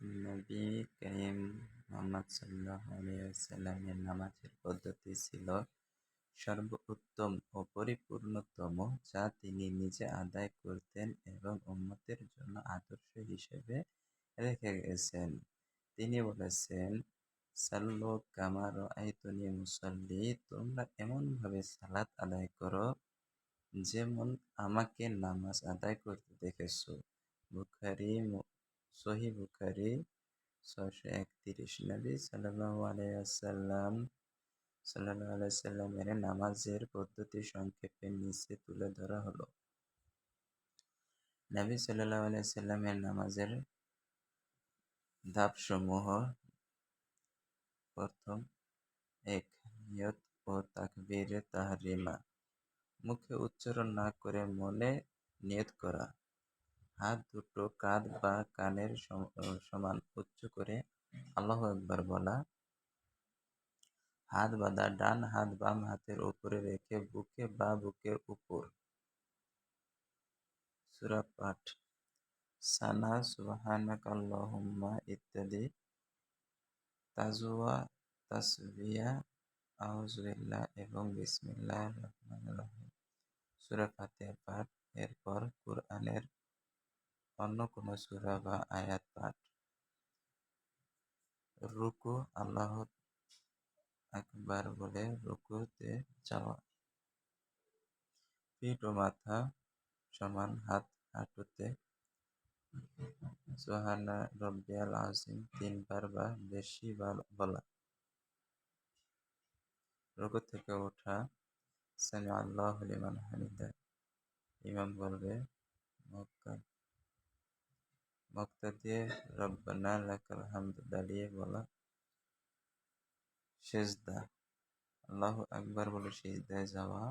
নবী করিম মুহাম্মদ সাল্লাল্লাহু আলাইহি ওয়াসাল্লামের নামাজের পদ্ধতি ছিল সর্বোত্তম ও পরিপূর্ণতম যা তিনি নিজে আদায় করতেন এবং উম্মতের জন্য আদর্শ হিসেবে রেখে গেছেন। তিনি বলেছেন, সাল্লু কামা রাআইতুনি মুসল্লি তোমরা এমনভাবে সালাত আদায় করো যেমন আমাকে নামাজ আদায় করতে দেখেছ। বুখারী সহিহ বুখারী, ছয়শো একত্রিশ নবী ওয়াসাল্লাম, সাল্লাল্লাহু আলাইহি ওয়াসাল্লামের নামাজের পদ্ধতি সংক্ষেপে নিচে তুলে ধরা হলো। নবী সাল্লাল্লাহু আলাইহি ওয়াসাল্লামের নামাজের ধাপসমূহ, প্রথম এক নিয়ত ও তাকবীরে তাহরিমা মুখে উচ্চারণ না করে মনে নিয়ত করা। হাত দুটো কাঁধ বা কানের সমান উঁচু করে আল্লাহু একবার বলা। হাত বাঁধা ডান হাত বাম হাতের উপরে রেখে বুকে বা বুকের উপর সূরা পাঠ, সানা, সুবহানাকাল্লাহুম্মা ইত্যাদি। তাজওয়া, তাসবিহ, আউযুবিল্লাহ এবং বিসমিল্লাহির রহমানির রহিম। সূরা ফাতিহা পাঠ। এরপর কুরআনের অন্য কোন সূরা বা আয়াত পাঠ। রুকু, আল্লাহু একবার বলে রুকুতে যাওয়া। পিঠ ও মাথা সমান, হাত হাঁটুতে। সুবহানা রাব্বিয়াল আযীম, তিনবার বা বেশি বলা। রুকু থেকে ওঠা সামি আল্লাহু লিমান হামিদাহ ইমাম বলবে মুক্তাদি রব্বানা লাকাল হামদু দাঁড়িয়ে বলা। সেজদা আল্লাহু আকবার বলে সিজদায় যাওয়া।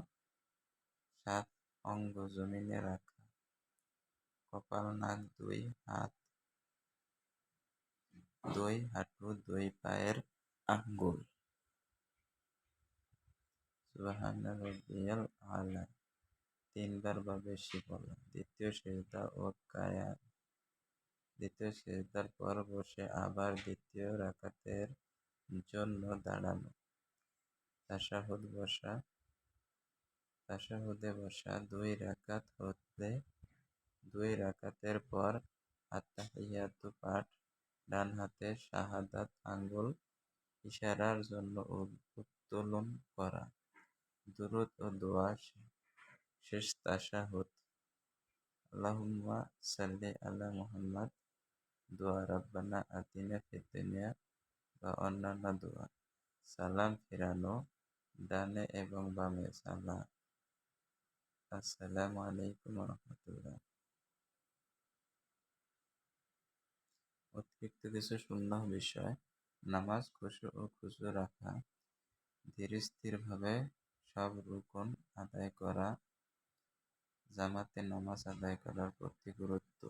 সাত অঙ্গ জমিনে রাখা। কপাল, নাক, দুই হাত, দুই হাঁটু, দুই পায়ের আঙ্গুল। তিনবার বা বেশি বলা। দ্বিতীয় সিজদা ও কায়াম দ্বিতীয় সিজদার পর বসে আবার দ্বিতীয় রাকাতের জন্য দাঁড়ানো। তাশাহুদ বসা তাশাহুদে বসা দুই রাকাত হলে দুই রাকাতের পর আত্তাহিয়াতু পাঠ। ডান হাতে শাহাদাত আঙ্গুল ইশারার জন্য উত্তোলন করা। দুরূদ ও দোয়া শেষ তাশাহুদ আল্লাহুম্মা সাল্লি আলা মুহাম্মাদ দোয়া রাব্বানা আতিনা ফিদ দুনিয়া বা অন্যান্য দোয়া। সালাম ফিরানো, ডানে এবং বামে সালাম আসসালামু আলাইকুম রাহমাতুল্লাহ। অতিরিক্ত কিছু সুন্নাহ বিষয়, নামাজ, খুশু ও খুশু রাখা। ধীর ধীরস্থিরভাবে সব রুকুন আদায় করা। জামাতে নামাজ আদায় করার প্রতি গুরুত্ব